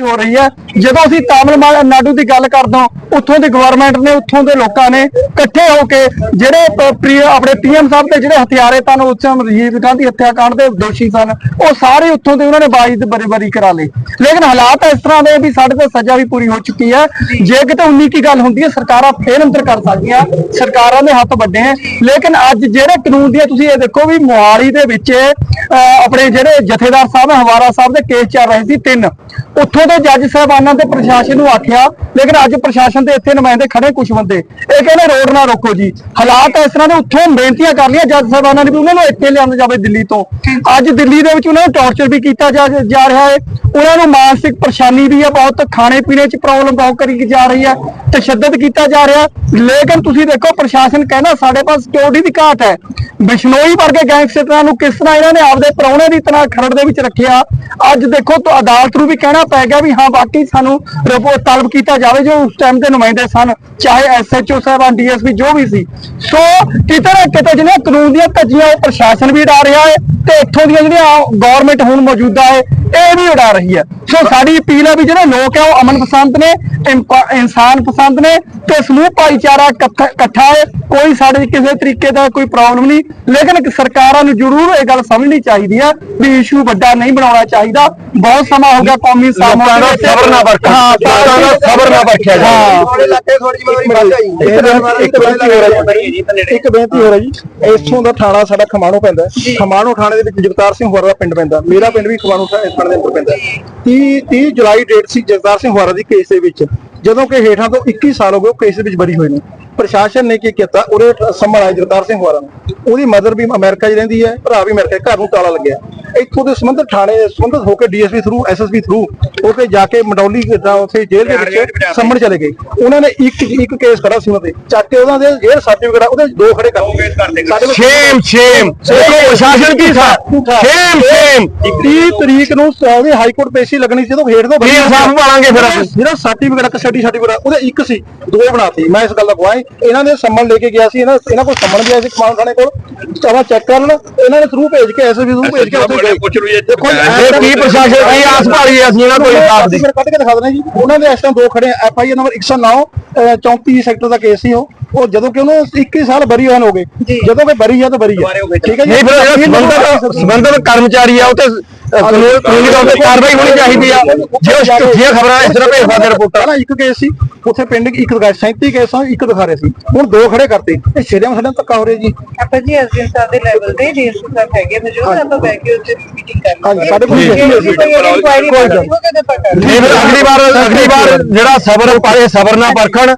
ਹੋ ਰਹੀ ਹੈ। ਜਦੋਂ ਅਸੀਂ ਤਾਮਿਲਨਾਡੂ ਦੀ ਗੱਲ ਕਰਦੇ ਹਾਂ ਉੱਥੋਂ ਦੀ ਗਵਰਨਮੈਂਟ ਨੇ ਉੱਥੋਂ ਦੇ ਲੋਕਾਂ ਨੇ ਇਕੱਠੇ ਹੋ ਕੇ ਜਿਹੜੇ ਪ- ਪ੍ਰੀ- ਆਪਣੇ ਪੀਐਮ ਸਾਹਿਬ ਤੇ ਜਿਹੜੇ ਹਥਿਆਰੇ ਤਨ ਉਸ ਟਾਈਮ ਰਾਜੀਵ ਗਾਂਧੀ ਹੱਤਿਆਕਾਂਡ ਦੇ ਦੋਸ਼ੀ ਸਨ। ਉਹ ਸਾਰੇ ਉੱਥੋਂ ਦੇ ਉਹਨਾਂ ਨੇ ਬਾਈ ਦੇ ਬਰੀ-ਬਰੀ ਕਰਾ ਲਈ। ਲੇਕਿਨ ਹਾਲਾਤ ਇਸ ਤਰ੍ਹਾਂ ਦੇ ਵੀ ਸਾਡੇ ਤੇ ਸਜ਼ਾ ਵੀ ਪੂਰੀ ਹੋ ਚੁੱਕੀ ਹੈ। ਜੇ ਕਿਤੇ 19 ਕੀ ਗੱਲ ਹੁੰਦੀ ਹੈ ਸਰਕਾਰਾਂ ਫੇਰ ਅੰਦਰ ਕਰ ਸਕਦੀਆਂ ਸਰਕਾਰਾਂ ਦੇ ਹੱਥ ਵੱਡੇ ਹੈ। ਲੇਕਿਨ ਅੱਜ ਜਿਹੜੇ ਕਾਨੂੰਨ ਦੀਆਂ ਤੁਸੀਂ ਇਹ ਦੇਖੋ ਵੀ ਮੋਹਾਲੀ ਦੇ ਵਿੱਚ ਅਹ, ਆਪਣੇ ਜਿਹੜੇ ਜਥੇਦਾਰ ਸਾਹਿਬ ਹੈ, ਹਵਾਰਾ ਸਾਹਿਬ ਦੇ ਕੇਸ ਚੱਲ ਰਹੇ ਸੀ ਤਿੰਨ। ਉੱਥੋਂ ਦੇ ਜੱਜ ਸਾਹਿਬਾਨਾਂ ਤੇ ਪ੍ਰਸ਼ਾਸਨ ਨੂੰ ਆਖਿਆ, ਲੇਕਿਨ ਅੱਜ ਪ੍ਰਸ਼ਾਸਨ ਦੇ ਇੱਥੇ ਨੁਮਾਇੰਦੇ ਖੜੇ ਕੁਝ ਬੰਦੇ। ਇਹ ਕਹਿੰਦੇ ਰੋਡ ਨਾ ਰੋਕੋ ਜੀ। ਹਾਲਾਤ ਇਸ ਤਰ੍ਹਾਂ ਦੇ, ਉੱਥੋਂ ਬੇਨਤੀਆਂ ਕਰ ਲਈਆਂ ਜੱਜ ਸਾਹਿਬਾਨਾਂ ਨੇ ਵੀ ਉਹਨਾਂ ਨੂੰ ਇੱਥੇ ਲਿਆਂਦਾ ਜਾਵੇ ਦਿੱਲੀ ਤੋਂ। ਅੱਜ ਦਿੱਲੀ ਦੇ ਵਿੱਚ ਉਹਨਾਂ ਨੂੰ ਟੌਰਚਰ ਵੀ ਕੀਤਾ ਜਾ ਰਿਹਾ ਹੈ। ਉਹਨਾਂ ਨੂੰ ਮਾਨਸਿਕ ਪਰੇਸ਼ਾਨੀ ਵੀ ਹੈ, ਬਹੁਤ ਖਾਣੇ ਪੀਣੇ 'ਚ ਪ੍ਰੋਬਲਮ ਬਹੁਤ ਕਰੀ ਜਾ ਰਹੀ ਹੈ, ਤਸ਼ੱਦਦ ਕੀਤਾ ਜਾ ਰਿਹਾ। ਲੇਕਿਨ ਤੁਸੀਂ ਦੇਖੋ, ਪ੍ਰਸ਼ਾਸਨ ਕਹਿੰਦਾ ਸਾਡੇ ਪਾਸ ਸਿਕਿਉਰਿਟੀ ਦੀ ਘਾਟ ਹੈ। ਬਿਸ਼ਨੋਈ ਵਰਗੇ ਗੈਂਗਸਟਰਾਂ ਨੂੰ ਕਿਸ ਤਰ੍ਹਾਂ ਇਹਨਾਂ ਨੇ ਆਪਦੇ ਪ੍ਰਾਹੁਣੇ ਦੀ ਤਰ੍ਹਾਂ ਖਰੜ ਦੇ ਵਿੱਚ ਰੱਖਿਆ? ਅੱਜ ਦੇਖੋ, ਤਾਂ ਅਦਾਲਤ ਨੂੰ ਵੀ ਕਹਿਣਾ ਪੈ ਗਿਆ ਵੀ ਹਾਂ, ਬਾਕੀ ਸਾਨੂੰ ਰਿਪੋਰਟ ਤਲਬ ਕੀਤਾ ਜਾਵੇ ਜੋ ਉਸ ਟਾਈਮ ਦੇ ਨੁਮਾਇੰਦੇ ਸਨ, ਚਾਹੇ ਐਸਐਚਓ ਸਾਹਿਬਾਨ ਡੀਐਸਪੀ ਜੋ ਵੀ ਸੀ। ਸੋ ਕਿਤੇ ਨਾ ਕਿਤੇ ਜਿਹੜੀਆਂ ਕਾਨੂੰਨ ਦੀਆਂ ਧੱਜੀਆਂ, ਉਹ ਪ੍ਰਸ਼ਾਸਨ ਵੀ ਉਡਾ ਰਿਹਾ ਹੈ ਤੇ ਇੱਥੋਂ ਦੀਆਂ ਜਿਹੜੀਆਂ ਗਵਰਨਮੈਂਟ ਹੁਣ ਮੌਜੂਦਾ ਹੈ ਇਹ ਵੀ ਉਡਾ ਰਹੀ ਹੈ। ਸੋ ਸਾਡੀ ਅਪੀਲ ਹੈ ਵੀ ਜਿਹੜੇ ਲੋਕ ਹੈ ਉਹ ਅਮਨ ਪਸੰਦ ਨੇ ਇਨਸਾਨ ਪਸੰਦ ਨੇ ਤੇ ਸਮੂਹ ਭਾਈਚਾਰਾ ਇਕੱਠਾ ਹੈ। ਕੋਈ ਸਾਡੇ ਕਿਸੇ ਤਰੀਕੇ ਦਾ ਕੋਈ ਪ੍ਰੋਬਲਮ ਨਹੀਂ। ਲੇਕਿਨ ਸਰਕਾਰਾਂ ਨੂੰ ਜ਼ਰੂਰ ਇਹ ਗੱਲ ਸਮਝਣੀ ਚਾਹੀਦੀ ਹੈ ਵੀ ਇਸ਼ੂ ਵੱਡਾ ਨਹੀਂ ਬਣਾਉਣਾ ਚਾਹੀਦਾ। ਬਹੁਤ ਸਮਾਂ ਹੋ ਗਿਆ ਕੌਮੀ ਸਾਹਮਣੇ ਦਾ ਸਬਰ ਨਾ ਵਰਤਿਆ ਹਾਂ ਲੋਕਾਂ ਦਾ ਸਬਰ ਨਾ ਵਰਤਿਆ। ਹਾਂ। ਥੋੜੀ ਵੱਧ ਆਈ ਇੱਕ ਬੇਨਤੀ ਇੱਕ ਬੇਨਤੀ ਹੋ ਰਹੀ ਹੈ ਇੱਕ ਬੇਨਤੀ ਹੋ ਰਹੀ ਜੀ ਇੱਥੋਂ ਦਾ ਥਾਣਾ ਸਾਡਾ ਖਮਾਣੋ ਪੈਂਦਾ ਹੈ। ਖਮਾਣੋ ਥਾਣੇ ਦੇ ਵਿੱਚ ਜਗਤਾਰ ਸਿੰਘ ਹੁਆਰਾ ਦਾ ਪਿੰਡ ਪੈਂਦਾ ਮੇਰਾ ਪਿੰਡ ਵੀ ਖਮਾਣੋ ਥਾਣੇ ਦੇ ਅੰਦਰ ਪੈਂਦਾ 30 30 ਜੁਲਾਈ ਡੇਟ ਸੀ ਜਗਦਾਰ ਸਿੰਘ ਹੁਆਰਾ ਦੀ ਕੇਸ ਦੇ ਵਿੱਚ, ਜਦੋਂ ਕਿ ਹੇਠਾਂ ਤੋਂ 21 ਸਾਲ ਹੋ ਗਏ ਉਹ ਕੇਸ ਦੇ ਵਿੱਚ ਬਰੀ ਹੋਏ ਨੇ। ਪ੍ਰਸ਼ਾਸਨ ਨੇ ਕੀ ਕੀਤਾ ਉਹਦੇ ਸੰਭਾਲਿਆ ਜਗਤਾਰ ਸਿੰਘ ਨੂੰ। ਉਹਦੀ ਮਦਰ ਵੀ ਅਮਰੀਕਾ 'ਚ ਰਹਿੰਦੀ ਹੈ ਭਰਾ ਵੀ ਅਮਰੀਕਾ ਘਰ ਨੂੰ ਤਾਲਾ ਲੱਗਿਆ। ਇੱਥੋਂ ਦੇ ਸੰਬੰਧਿਤ ਥਾਣੇ ਸੰਬੰਧਿਤ ਹੋ ਕੇ ਡੀਐਸਪੀ ਥਰੂ ਐਸਐਸਪੀ ਥਰੂ ਉਹ ਕੇ ਜਾ ਕੇ ਮੰਡੌਲੀ ਦਾ ਉੱਥੇ ਜੇਲ੍ਹ ਦੇ ਵਿੱਚ ਸੰਮਣ ਚਲੇ ਗਏ। ਉਹਨਾਂ ਨੇ ਇੱਕ ਇੱਕ ਕੇਸ ਕਰਾ ਸੀ ਉਹਨਾਂ ਤੇ। ਚੱਕ ਕੇ ਉਹਨਾਂ ਦੇ ਜੇਲ੍ਹ ਸਰਟੀਫਿਕੇਟ ਉਹਦੇ ਦੋ ਖੜੇ ਕਰ ਸ਼ੇਮ ਸ਼ੇਮ ਦੇਖੋ ਪ੍ਰਸ਼ਾਸਨ ਕੀ ਥਾ? ਸ਼ੇਮ ਸ਼ੇਮ 30 ਤਰੀਕ ਨੂੰ ਸਾਡੀ ਹਾਈ ਕੋਰਟ ਪੇਸ਼ੀ ਲੱਗਣੀ ਸੀ ਤਾਂ ਹੇਠ ਤੋਂ ਕੀ ਇਨਸਾਫ ਪਾਲਾਂਗੇ ਫਿਰ ਅਸੀਂ। ਜਿਹੜਾ ਸਰਟੀਫਿਕੇਟ ਕਸਟਡੀ ਸਰਟੀਫਿਕੇਟ ਉਹਦੇ ਇੱਕ ਸੀ ਦੋ ਬਣਾਤੀ। ਮੈਂ ਇਸ ਗੱਲ ਦਾ ਗਵਾਹ। ਇਹਨਾਂ ਨੇ ਸੰਮਣ ਲੈ ਕੇ ਗਿਆ ਸੀ ਇਹਨਾਂ ਇਹਨਾਂ ਕੋਲ ਸੰਮਣ ਗਿਆ ਸੀ ਕਮਾਨ ਥਾਣੇ ਕੋਲ। ਚਾਵਾ ਚੈੱਕ ਕਰ ਲੈਣ ਇਹਨਾਂ ਨੇ ਥਰੂ ਭੇਜ ਕੇ ਐਸਐਸਪੀ ਥਰੂ ਭੇਜ ਕੇ ਉੱਥੇ ਪੁੱਛ ਇਹ ਦੇਖੋ ਇਹ ਕੀ ਪ੍ਰਸ਼ਾਸਨ ਕੀ ਆਸ ਭਾਲੀ ਹੈ ਅਸੀਂ ਇਹਨਾਂ ਕੋਈ ਇਨਸਾਫ ਦੀ ਕੱਢ ਕੇ ਦਿਖਾ ਦੇਣਾ ਜੀ। ਉਹਨਾਂ ਦੇ ਇਸ ਟਾਈਮ ਦੋ ਖੜੇ ਐਫ ਆਈ ਆਰ ਨੰਬਰ 109 ਅਹ 34 ਸੈਕਟਰ ਦਾ ਕੇਸ ਸੀ ਉਹ। ਉਹ ਜਦੋਂ ਕਿ ਉਹਨੂੰ 21 ਸਾਲ ਬਰੀ ਹੋਣ ਹੋ ਗਏ। ਜਦੋਂ ਕਿ ਬਰੀ ਆ ਤਾਂ ਬਰੀ ਆ। ਠੀਕ ਹੈ ਜੀ? ਨਹੀਂ ਫਿਰ ਜਿਹੜਾ ਸੰਬੰਧਤ ਸੰਬੰਧਤ ਕਰਮਚਾਰੀ ਆ ਉਹ ਤੇ ਕਾਨੂੰਨ ਕਾਨੂੰਨੀ ਤੌਰ ਤੇ ਕਾਰਵਾਈ ਹੋਣੀ ਚਾਹੀਦੀ ਆ। ਜੇ ਉਹ ਝੂਠੀਆਂ ਖਬਰਾਂ ਇਸ ਤਰ੍ਹਾਂ ਭੇਜ ਸਕਦੇ ਰਿਪੋਰਟਾਂ ਪਹਿਲਾਂ ਇੱਕ ਕੇਸ ਸੀ ਉੱਥੇ ਪਿੰਡ ਇੱਕ ਦਿਖਾ 37 ਕੇਸਾਂ ਇੱਕ ਦਿਖਾ ਰਹੇ ਸੀ। ਹੁਣ ਦੋ ਖੜੇ ਕਰਤੇ। ਇਹ ਸ਼ੇਰਿਆਂ ਸਾਡੇ ਨਾਲ ਧੱਕਾ ਹੋ ਰਿਹਾ ਜੀ। ਆਪਾਂ ਜੀ ਐਸਡੀਐਮ ਸਾਹਿਬ ਦੇ ਲੈਵਲ ਤੇ ਡੀਐਸਪੀ ਸਾਹਿਬ ਹੈਗੇ ਮੌਜੂਦ ਆਪਾਂ ਬੈਠ ਕੇ ਉੱਥੇ ਮੀਟਿੰਗ ਕਰ ਹਾਂਜੀ, ਸਾਡੇ ਕੋਲ ਜੇ meeting ਕੋਈ ਇਨਕੁਆਇਰੀ ਕੋਈ ਗੱਲ। ਹੋਵੇ ਤਾਂ ਆਪਾਂ ਕਰ ਨਹੀਂ ਫਿਰ ਅਗਲੀ ਵਾਰ ਅਗਲੀ ਵਾਰ ਜਿਹੜਾ ਸਬਰ ਪਾਏ ਸਬਰ ਨਾ ਪਰਖਣ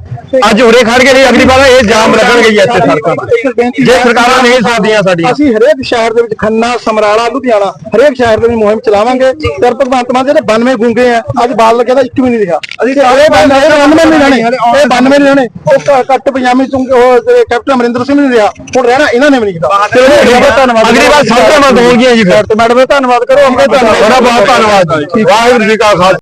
ਅੱਜ ਉਰੇ ਖੜ ਕੇ ਨਹੀਂ ਅਗਲੀ ਵਾਰ ਇਹ ਜਾਮ ਲੱਗਣਗੇ ਜੀ ਇੱਥੇ ਸੜਕਾਂ ਤੇ। ਜੇ ਸਰਕਾਰਾਂ ਨਹੀਂ ਸਾਥਦੀਆਂ ਸਾਡੀਆਂ। ਅਸੀਂ ਹਰੇਕ ਸ਼ਹਿਰ ਦੇ ਵਿੱਚ ਖੰਨਾ ਸਮਰਾਲਾ ਲੁਧਿਆਣਾ ਹਰੇਕ ਸ਼ਹਿਰ ਦੇ ਵਿੱਚ ਮੁਹਿੰਮ ਚਲਾਵਾਂਗੇ। ਤੇ ਭਗਵੰਤ ਮਾਨ ਜਿਹੜੇ 92 ਗੁੰਗੇ ਆ ਅੱਜ ਬਾਲ ਲੱਗਿਆ ਤਾਂ ਇੱਕ ਵੀ ਨਹੀਂ ਦਿਖਾ ਅਸੀਂ ਸਾਰੇ 92 ਨਹੀਂ ਰਹਿਣੇ। ਇਹ 92 ਨਹੀਂ ਰਹਿਣੇ। ਉਹ ਕੱਟ ਪਜਾਮੀ ਚੁੰਗ ਉਹ ਕੈਪਟਨ ਅਮਰਿੰਦਰ ਸਿੰਘ ਨਹੀਂ ਰਿਹਾ ਹੁਣ ਰਹਿਣਾ ਇਹਨਾਂ ਨੇ ਵੀ ਨਹੀਂ ਕੀਤਾ। ਧੰਨਵਾਦ ਅਗਲੀ ਵਾਰ ਸਭ ਮਦਦ ਹੋਣਗੀਆਂ ਜੀ ਫਿਰ। ਮੈਡਮ ਦਾ ਧੰਨਵਾਦ ਕਰੋ ਧੰਨਵਾਦ ਬੜਾ ਬਹੁਤ ਧੰਨਵਾਦ ਵਾਹਿਗੁਰੂ ਜੀ ਕਾ ਖਾਲਸਾ।